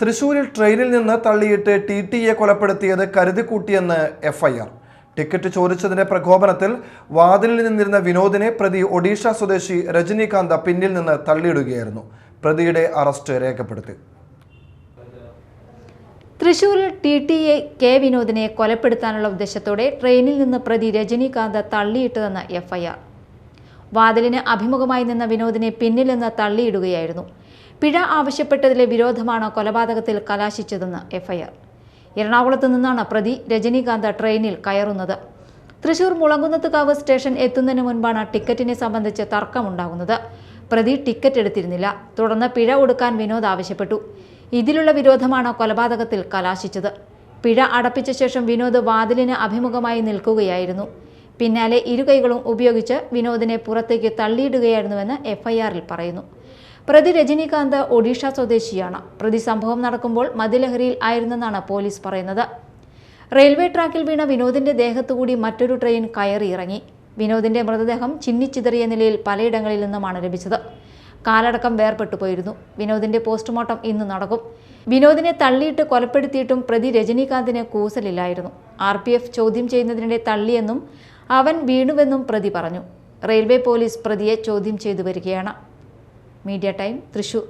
തൃശൂരിൽ ട്രെയിനിൽ നിന്ന് തള്ളിയിട്ട് ടി ടി എ കൊലപ്പെടുത്തിയത് കരുതിക്കൂട്ടിയെന്ന് എഫ്ഐആർ. ടിക്കറ്റ് ചോദിച്ചതിന്റെ പ്രകോപനത്തിൽ വാതിലിൽ നിന്നിരുന്ന വിനോദിനെ പ്രതി ഒഡീഷ സ്വദേശി രജനീകാന്ത പിന്നിൽ നിന്ന് തള്ളിയിടുകയായിരുന്നു. പ്രതിയുടെ അറസ്റ്റ് രേഖപ്പെടുത്തി. തൃശൂരിൽ ടി ടി എ കെ വിനോദിനെ കൊലപ്പെടുത്താനുള്ള ഉദ്ദേശത്തോടെ ട്രെയിനിൽ നിന്ന് പ്രതി രജനീകാന്ത് തള്ളിയിട്ടതെന്ന് എഫ്ഐആർ. വാതിലിന് അഭിമുഖമായി നിന്ന വിനോദിനെ പിന്നിൽ നിന്ന് തള്ളിയിടുകയായിരുന്നു. പിഴ ആവശ്യപ്പെട്ടതിലെ വിരോധമാണ് കൊലപാതകത്തിൽ കലാശിച്ചതെന്ന് എഫ്ഐആർ. എറണാകുളത്ത് നിന്നാണ് പ്രതി രജനീകാന്ത് ട്രെയിനിൽ കയറുന്നത്. തൃശൂർ മുളങ്കുന്നത്തുകാവ് സ്റ്റേഷൻ എത്തുന്നതിന് മുൻപാണ് ടിക്കറ്റിനെ സംബന്ധിച്ച് തർക്കമുണ്ടാകുന്നത്. പ്രതി ടിക്കറ്റ് എടുത്തിരുന്നില്ല. തുടർന്ന് പിഴ കൊടുക്കാൻ വിനോദ് ആവശ്യപ്പെട്ടു. ഇതിലുള്ള വിരോധമാണ് കൊലപാതകത്തിൽ കലാശിച്ചത്? പിഴ അടപ്പിച്ച ശേഷം വിനോദ് വാതിലിന് അഭിമുഖമായി നിൽക്കുകയായിരുന്നു. പിന്നാലെ ഇരു കൈകളും ഉപയോഗിച്ച് വിനോദിനെ പുറത്തേക്ക് തള്ളിയിടുകയായിരുന്നുവെന്ന് എഫ്ഐആറിൽ പറയുന്നു. പ്രതി രജനീകാന്ത് ഒഡീഷ സ്വദേശിയാണ്. പ്രതി സംഭവം നടക്കുമ്പോൾ മദ്യലഹരിയിൽ ആയിരുന്നെന്നാണ് പോലീസ് പറയുന്നത്. റെയിൽവേ ട്രാക്കിൽ വീണ വിനോദിന്റെ ദേഹത്തുകൂടി മറ്റൊരു ട്രെയിൻ കയറി ഇറങ്ങി വിനോദിന്റെ മൃതദേഹം ചിന്നിച്ചിതറിയ നിലയിൽ പലയിടങ്ങളിൽ നിന്നുമാണ് ലഭിച്ചത്. കാലടക്കം വേർപെട്ടു പോയിരുന്നു. വിനോദിന്റെ പോസ്റ്റ്മോർട്ടം ഇന്ന് നടക്കും. വിനോദിനെ തള്ളിയിട്ട് കൊലപ്പെടുത്തിയിട്ടും പ്രതി രജനീകാന്തിന് കൂസലില്ലായിരുന്നു. ആർ പി എഫ് ചോദ്യം ചെയ്യുന്നതിനിടെ തള്ളിയെന്നും അവൻ വീണുവെന്നും പ്രതി പറഞ്ഞു. റെയിൽവേ പോലീസ് പ്രതിയെ ചോദ്യം ചെയ്തു വരികയാണ്. Media time Thrissur